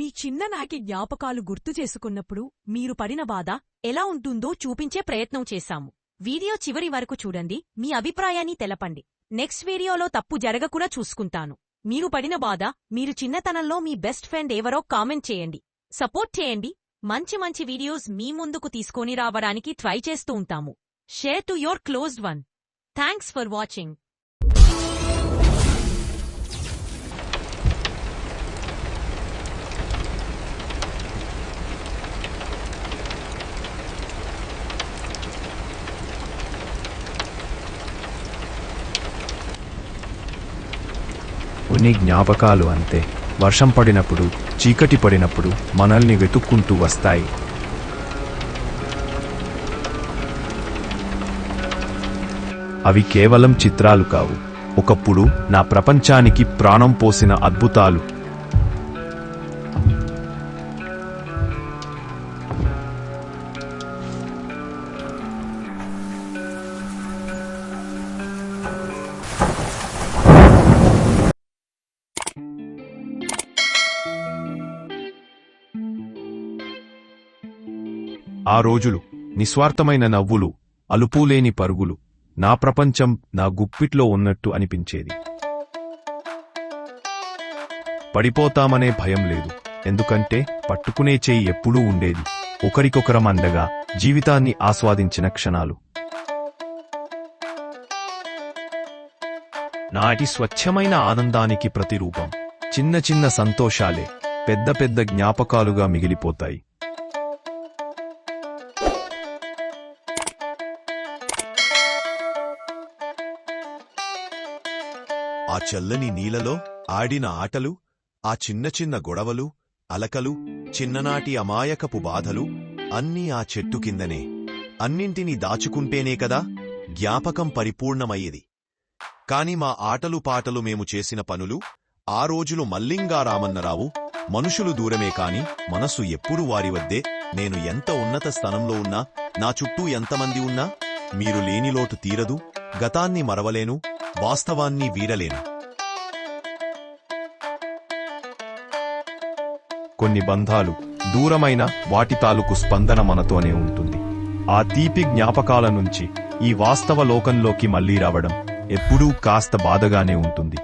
మీ చిన్ననాటి జ్ఞాపకాలు గుర్తు చేసుకున్నప్పుడు మీరు పడిన బాధ ఎలా ఉంటుందో చూపించే ప్రయత్నం చేశాము. వీడియో చివరి వరకు చూడండి మీ అభిప్రాయాన్ని తెలపండి. నెక్స్ట్ వీడియోలో తప్పు జరగకుండా చూసుకుంటాను. మీరు పడిన బాధ మీరు చిన్నతనంలో మీ బెస్ట్ ఫ్రెండ్ ఎవరో కామెంట్ చేయండి. సపోర్ట్ చేయండి. మంచి మంచి వీడియోస్ మీ ముందుకు తీసుకొని రావడానికి ట్రై చేస్తూ ఉంటాము. Share to your closed one. Thanks for watching. కొన్ని జ్ఞాపకాలు అంతే. వర్షం పడినప్పుడు చీకటి పడినప్పుడు మనల్ని వెతుక్కుంటూ వస్తాయి. అవి కేవలం చిత్రాలు కావు. ఒకప్పుడు నా ప్రపంచానికి ప్రాణం పోసిన అద్భుతాలు ఆ రోజులు నిస్వార్థమైన నవ్వులు అలుపులేని పరుగులు నా ప్రపంచం నా గుప్పిట్లో ఉన్నట్టు అనిపించేది. పడిపోతామనే భయం లేదు ఎందుకంటే పట్టుకునే చేయి ఎప్పుడూ ఉండేది ఒకరికొకరం అండగా జీవితాన్ని ఆస్వాదించిన క్షణాలు. నాటి స్వచ్ఛమైన ఆనందానికి ప్రతిరూపం చిన్న చిన్న సంతోషాలే పెద్ద పెద్ద జ్ఞాపకాలుగా మిగిలిపోతాయి. ఆ చల్లని నీలలో ఆడిన ఆటలు ఆ చిన్న చిన్న గొడవలు అలకలు చిన్ననాటి అమాయకపు బాధలు అన్నీ ఆ చెట్టు కిందనే. అన్నింటినీ దాచుకుంటేనే కదా జ్ఞాపకం పరిపూర్ణమయ్యేది. కాని మా ఆటలు పాటలు మేము చేసిన పనులు ఆ రోజులు మల్లింగారామన్నరావు మనుషులు దూరమే కాని మనసు ఎప్పుడు వారి వద్దే. నేను ఎంత ఉన్నత స్థానంలో ఉన్నా నా చుట్టూ ఎంతమంది ఉన్నా మీరు లేని లోటు తీరదు గతాన్ని మరవలేను వాస్తవాన్ని వీడలేను కొన్ని బంధాలు దూరమైన వాటి తాలూకు స్పందన మనతోనే ఉంటుంది. ఆ తీపి జ్ఞాపకాల నుంచి ఈ వాస్తవ లోకంలోకి మళ్ళీ రావడం ఎప్పుడూ కాస్త బాధగానే ఉంటుంది.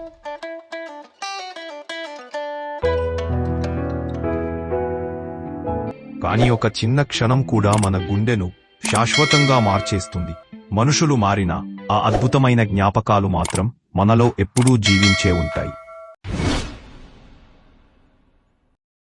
కానీ ఒక చిన్న క్షణం కూడా మన గుండెను శాశ్వతంగా మార్చేస్తుంది. మనుషులు మారినా ఆ అద్భుతమైన జ్ఞాపకాలు మాత్రం మనలో ఎప్పుడూ జీవించే ఉంటాయి.